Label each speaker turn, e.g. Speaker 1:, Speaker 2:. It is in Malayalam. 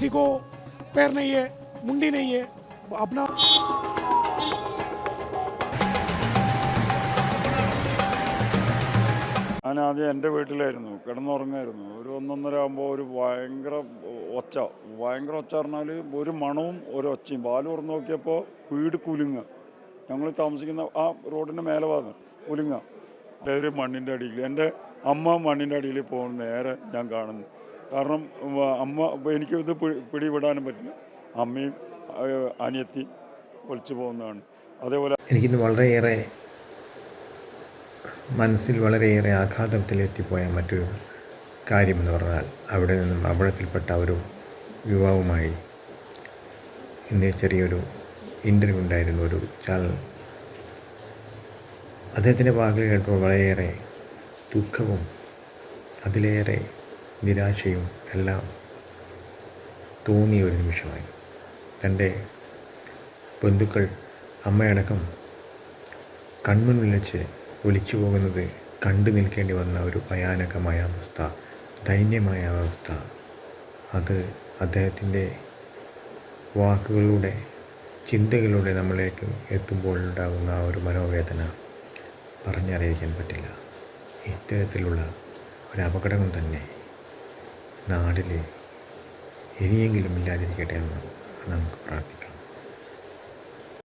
Speaker 1: किसी को पैर नहीं है मुंडी नहीं है अपना
Speaker 2: ഞാൻ ആദ്യം എൻ്റെ വീട്ടിലായിരുന്നു കിടന്നുറങ്ങായിരുന്നു ഒരു ഒന്നൊന്നര ആകുമ്പോൾ ഒരു ഭയങ്കര ഒച്ച ഭയങ്കര ഒച്ച പറഞ്ഞാൽ ഒരു മണവും ഒരു ഒച്ചയും പാല് തുറന്ന് നോക്കിയപ്പോൾ വീട് കുലുങ്ങ ഞങ്ങൾ താമസിക്കുന്ന ആ റോഡിൻ്റെ മേലെ ഭാഗം കുലുങ്ങ ഒരു മണ്ണിൻ്റെ അടിയിൽ എൻ്റെ അമ്മ മണ്ണിൻ്റെ അടിയിൽ പോകുന്ന നേരെ ഞാൻ കാണുന്നു കാരണം അമ്മ എനിക്ക് ഇത് പിടി- പിടിവിടാനും പറ്റില്ല. അമ്മയും അനിയത്തി ഒളിച്ചു പോകുന്നതാണ്. അതേപോലെ
Speaker 3: എനിക്കിന്ന് വളരെയേറെ മനസ്സിൽ വളരെയേറെ ആഘാതത്തിലെത്തിപ്പോയ മറ്റൊരു കാര്യമെന്ന് പറഞ്ഞാൽ അവിടെ നിന്നും അപകടത്തിൽപ്പെട്ട ഒരു യുവാവുമായി ഇന്ന് ചെറിയൊരു ഇന്റർവ്യൂ ഉണ്ടായിരുന്നു ഒരു ചാനൽ അദ്ദേഹത്തിന്റെ വാക്കുകൾ കേട്ടപ്പോൾ വളരെയേറെ ദുഃഖവും അതിലേറെ നിരാശയും എല്ലാം തോന്നിയ ഒരു നിമിഷമായി. തന്റെ ബന്ധുക്കൾ അമ്മയടക്കം കൺമുന്നിൽ വെച്ച് ഒലിച്ചു പോകുന്നത് കണ്ടു നിൽക്കേണ്ടി വന്ന ഒരു ഭയാനകമായ അവസ്ഥ ദൈന്യമായ അവസ്ഥ. അത് അദ്ദേഹത്തിന്റെ വാക്കുകളിലൂടെ ചിന്തകളിലൂടെ നമ്മളിലേക്ക് എത്തുമ്പോൾ ഉണ്ടാകുന്ന ആ ഒരു മനോവേദന പറഞ്ഞറിയിക്കാൻ പറ്റില്ല. ഇത്തരത്തിലുള്ള ഒരു അപകടം തന്നെ നാടിൽ ഇനിയെങ്കിലും ഇല്ലാതിരിക്കട്ടെ എന്ന് നമുക്ക് പ്രാർത്ഥിക്കാം.